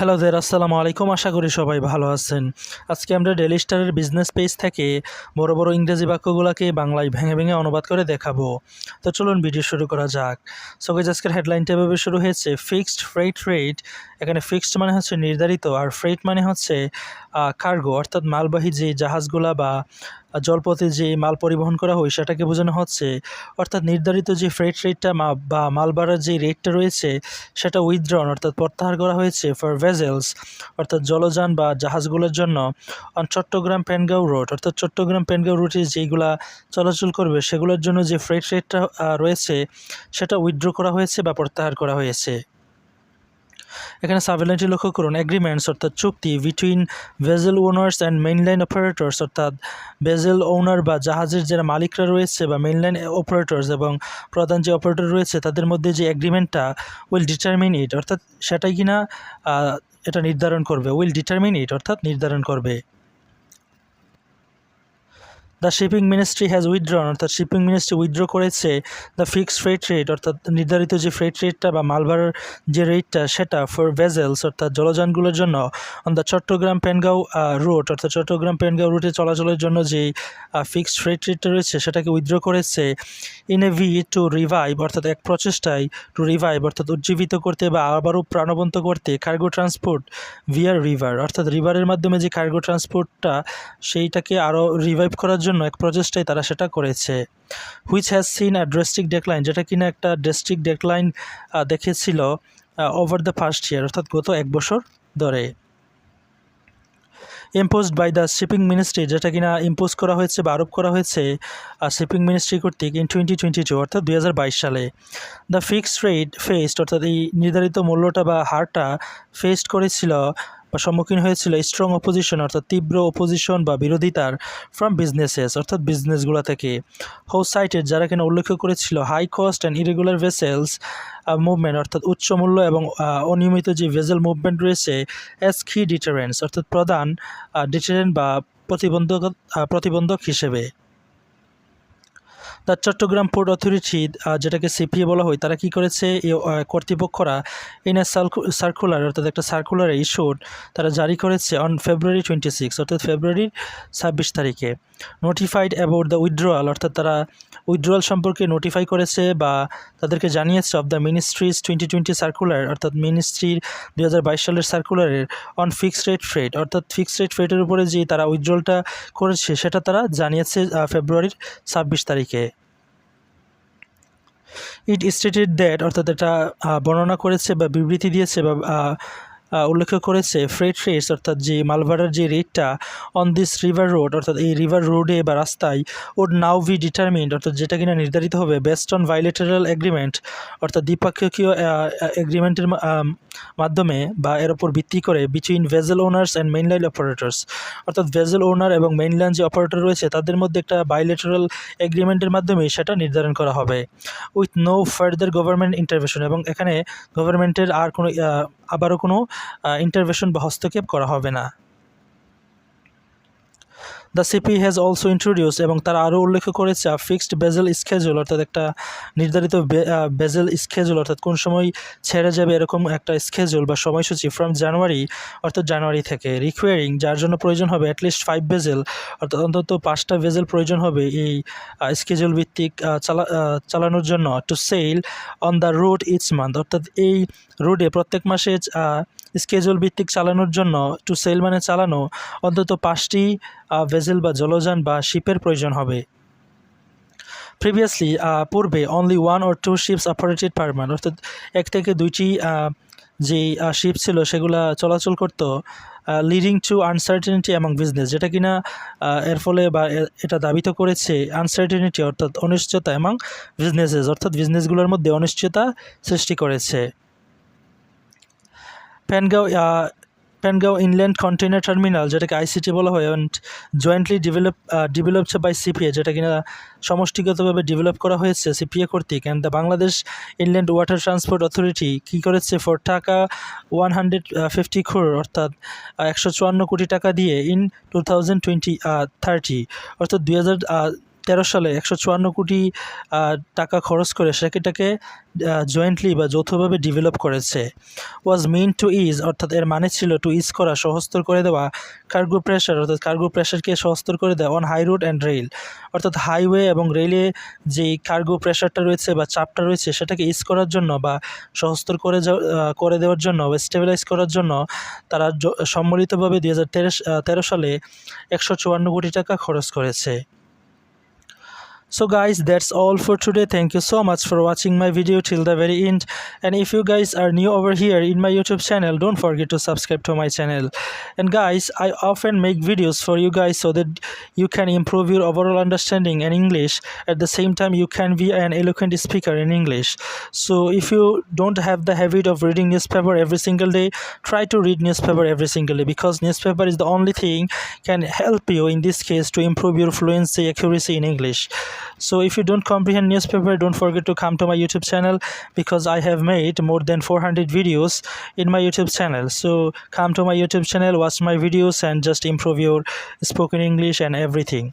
Hello দের আসসালামু আলাইকুম। আশা করি সবাই ভালো আছেন। আজকে আমরা ডেলি স্টারের বিজনেস পেজ থেকে বড় বড় ইংরেজি বাক্যগুলোকে বাংলায় ভেঙে ভেঙে অনুবাদ করে দেখাবো। তো চলুন ভিডিও শুরু করা যাক। সো গাইজ আজকের হেডলাইনটা এভাবে শুরু হয়েছে ফিক্সড ফ্রেট রেট এখানে ফিক্সড মানে হচ্ছে নির্ধারিত, আর ফ্রেট মানে হচ্ছে কার্গো অর্থাৎ মালবাহী যে জাহাজগুলা বা জলপথে যে মাল পরিবহন করা হয় সেটাকে বোঝানো হচ্ছে। অর্থাৎ নির্ধারিত যে ফ্রেট রেটটা বা মাল ভাড়ার যে রেটটা রয়েছে, সেটা উইথড্রন অর্থাৎ প্রত্যাহার করা হয়েছে ফর ভেজেলস অর্থাৎ জলযান বা জাহাজগুলোর জন্য। অন চট্টগ্রাম পেনগাঁও রোড অর্থাৎ চট্টগ্রাম পেনগাঁও রুটে যেইগুলা চলাচল করবে, সেগুলোর জন্য যে ফ্রেট রেটটা রয়েছে, সেটা উইথড্র করা হয়েছে বা প্রত্যাহার করা হয়েছে। এখানে সাবলাইনটি লক্ষ্য করুন এগ্রিমেন্টস অর্থাৎ চুক্তি between vessel owners and mainline operators অর্থাৎ ভেজেল ওনার বা জাহাজের যারা মালিকরা রয়েছে বা মেইনলাইন অপারেটর্স এবং প্রধান যে অপারেটর রয়েছে, তাদের মধ্যে যে এগ্রিমেন্টটা উইল ডিটারমিন ইট অর্থাৎ সেটাই কিনা এটা নির্ধারণ করবে উইল ডিটারমিন ইট অর্থাৎ নির্ধারণ করবে। The shipping ministry has withdrawn অর্থাৎ শিপিং মিনিস্ট্রি উইথড্র করেছে দ্য ফিক্সড ফ্রেট রেট অর্থাৎ নির্ধারিত যে ফ্রেট রেটটা বা মাল ভাড়ার যে রেটটা সেটা ফর ভেজেলস অর্থাৎ জলযানগুলোর জন্য on the Chittagong Pangaon route অর্থাৎ চট্টগ্রাম পেনগাঁও রুটে চলাচলের জন্য যে ফিক্সড ফ্রেট রেটটা রয়েছে, সেটাকে উইথড্র করেছে ইন এ ভি টু রিভাইভ অর্থাৎ এক প্রচেষ্টায় টু রিভাইভ অর্থাৎ উজ্জীবিত করতে বা আবারও প্রাণবন্ত করতে কার্গো ট্রান্সপোর্ট ভিয়ার রিভার অর্থাৎ রিভারের মাধ্যমে যে কার্গো ট্রান্সপোর্টটা সেইটাকে আরও রিভাইভ করার জন্য এক প্রচেষ্টায় তারা সেটা করেছে which has seen a drastic decline যেটা কিনা একটা ড্রেস্টিক ডেকলাইন দেখেছিল ওভার দ্য ফার্স্ট ইয়ার অর্থাৎ গত এক বছর ধরে। Imposed by the shipping ministry যেটা কিনা ইম্পোজ করা হয়েছে বা আরোপ করা হয়েছে শিপিং মিনিস্ট্রি কর্তৃক ইন টোয়েন্টি টোয়েন্টি টু অর্থাৎ দুই হাজার বাইশ সালে। দ্য ফিক্সড রেট ফেস্ট অর্থাৎ এই নির্ধারিত মূল্যটা বা হারটা ফেস্ট করেছিল বা সম্মুখীন হয়েছিল স্ট্রং অপোজিশন অর্থাৎ তীব্র অপোজিশন বা বিরোধিতার ফ্রম বিজনেসেস অর্থাৎ বিজনেসগুলো থেকে। হো সাইটেড যারা কিনা উল্লেখ করেছিল high cost and irregular vessels movement অর্থাৎ উচ্চ মূল্য এবং অনিয়মিত যে ভেজেল মুভমেন্ট রয়েছে অ্যাজ কি ডিটারেন্স অর্থাৎ প্রধান ডিটারেন্ট বা প্রতিবন্ধক প্রতিবন্ধক হিসেবে। দ্য চট্টগ্রাম পোর্ট অথরিটি যেটাকে সিপিএ বলা হয়, তারা কি করেছে? কর্তৃপক্ষরা ইন সার্কুলার অর্থাৎ একটা সার্কুলার ইস্যুড তারা জারি করেছে অন ফেব্রুয়ারি টোয়েন্টি সিক্স অর্থাৎ ফেব্রুয়ারির ছাব্বিশ তারিখে। নোটিফাইড অ্যাবাউট দ্য উইথড্রয়াল অর্থাৎ তারা উইথড্রয়াল সম্পর্কে নোটিফাই করেছে বা তাদেরকে জানিয়েছে of the ministry's twenty twenty circular অর্থাৎ মিনিস্ট্রির বাইশ সালের সার্কুলারের অন ফিক্সড রেট ফ্রেট অর্থাৎ ফিক্সড রেট ফ্রেটের উপরে যে তারা উইথড্রলটা করেছে, সেটা তারা জানিয়েছে ফেব্রুয়ারির ছাব্বিশ তারিখে। ইট স্টেটেড দ্যাট অর্থাৎ এটা বর্ণনা করেছে বা বিবৃতি দিয়েছে বা উল্লেখ করেছে ফ্রেট রেটস অর্থাৎ যে মালভাড়ার যে রেটটা অন দিস রিভার রোড অর্থাৎ এই রিভার রোডে বা রাস্তায় ওড নাও বি ডিটারমিন্ড অর্থাৎ যেটা কিনা নির্ধারিত হবে বেস্ট অন ভাইলেটারাল এগ্রিমেন্ট অর্থাৎ দ্বিপাক্ষিকীয় এগ্রিমেন্টের মাধ্যমে বা এর ওপর ভিত্তি করে between vessel owners and mainline operators অর্থাৎ ভেজেল ওনার এবং মেইনল্যান্ড যে অপারেটর রয়েছে, তাদের মধ্যে একটা বাইলেটারাল এগ্রিমেন্টের মাধ্যমে সেটা নির্ধারণ করা হবে with no further government intervention এবং এখানে গভর্নমেন্টের আর কোনো আবারও কোনো ইন্টারভেশন বা হস্তক্ষেপ করা হবে না। The CP has also introduce এবং তারা আরও উল্লেখ করেছে ফিক্সড বেজেল স্কেজুল অর্থাৎ একটা নির্ধারিত বেজেল স্কেজুল অর্থাৎ কোন সময় ছেড়ে যাবে এরকম একটা স্কেজুল বা সময়সূচি ফ্রম জানুয়ারি অর্থাৎ জানুয়ারি থেকে। রিকোয়ারিং যার জন্য প্রয়োজন হবে অ্যাটলিস্ট ফাইভ বেজেল অর্থাৎ অন্তত পাঁচটা বেজেল প্রয়োজন হবে এই স্কেজুল ভিত্তিক চালা চালানোর জন্য। To sail on the road each month অর্থাৎ এই রোডে প্রত্যেক মাসে স্কেজুল ভিত্তিক চালানোর জন্য টু সেল মানে চালানো অন্তত পাঁচটি ভেজেল বা জলযান বা শিপের প্রয়োজন হবে। প্রিভিয়াসলি পূর্বে only one or two ships operated per অর্থাৎ এক থেকে দুইটি যে শিপ ছিল সেগুলা চলাচল করতো লিডিং টু আনসার্টেনিটি এবং বিজনেস যেটা কিনা এর ফলে বা এটা দাবিত করেছে আনসার্টেনিটি অর্থাৎ অনিশ্চয়তা এবং বিজনেসেস অর্থাৎ বিজনেসগুলোর মধ্যে অনিশ্চয়তা সৃষ্টি করেছে। Pangaon Pangaon inland container terminal যেটাকে আইসিটি বলা হয় and jointly develop develops by CPA যেটা কিনা সমষ্টিগতভাবে ডেভেলপ করা হয়েছে সিপিএ কর্তৃক and the Bangladesh inland water transport authority কী করেছে ফর টাকা ওয়ান হান্ড্রেড ফিফটি খোর অর্থাৎ একশো চুয়ান্ন কোটি টাকা দিয়ে in two thousand twenty thirty অর্থাৎ দুই হাজার তেরো সালে একশো চুয়ান্ন কোটি টাকা খরচ করে সেটাকে জয়েন্টলি বা যৌথভাবে ডেভেলপ করেছে। ওয়াজ মিন টু ইজ অর্থাৎ এর মানে ছিল টু ইজ করা সহস্তর করে দেওয়া কার্গো প্রেশার অর্থাৎ কার্গো প্রেশারকে সহস্তর করে দেওয়া on high road and rail অর্থাৎ হাইওয়ে এবং রেলে যেই কার্গো প্রেশারটা রয়েছে বা চাপটা রয়েছে, সেটাকে ইজ করার জন্য বা সহস্তর করে করে দেওয়ার জন্য বা স্টেবিলাইজ করার জন্য তারা সম্মিলিতভাবে দুই হাজার তেরো সালে একশো চুয়ান্ন কোটি টাকা খরচ করেছে। So guys that's all for today. Thank you so much for watching my video till the very end. And if you guys are new over here in my youtube channel don't forget to subscribe to my channel. And guys i often make videos for you guys so that you can improve your overall understanding in english. At the same time you can be an eloquent speaker in english. So if you don't have the habit of reading newspaper every single day try to read newspaper every single day because newspaper is the only thing can help you in this case to improve your fluency accuracy in english so if you don't comprehend newspaper don't forget to come to my youtube channel because i have made more than 400 videos in my youtube channel. So come to my youtube channel watch my videos and just improve your spoken english and everything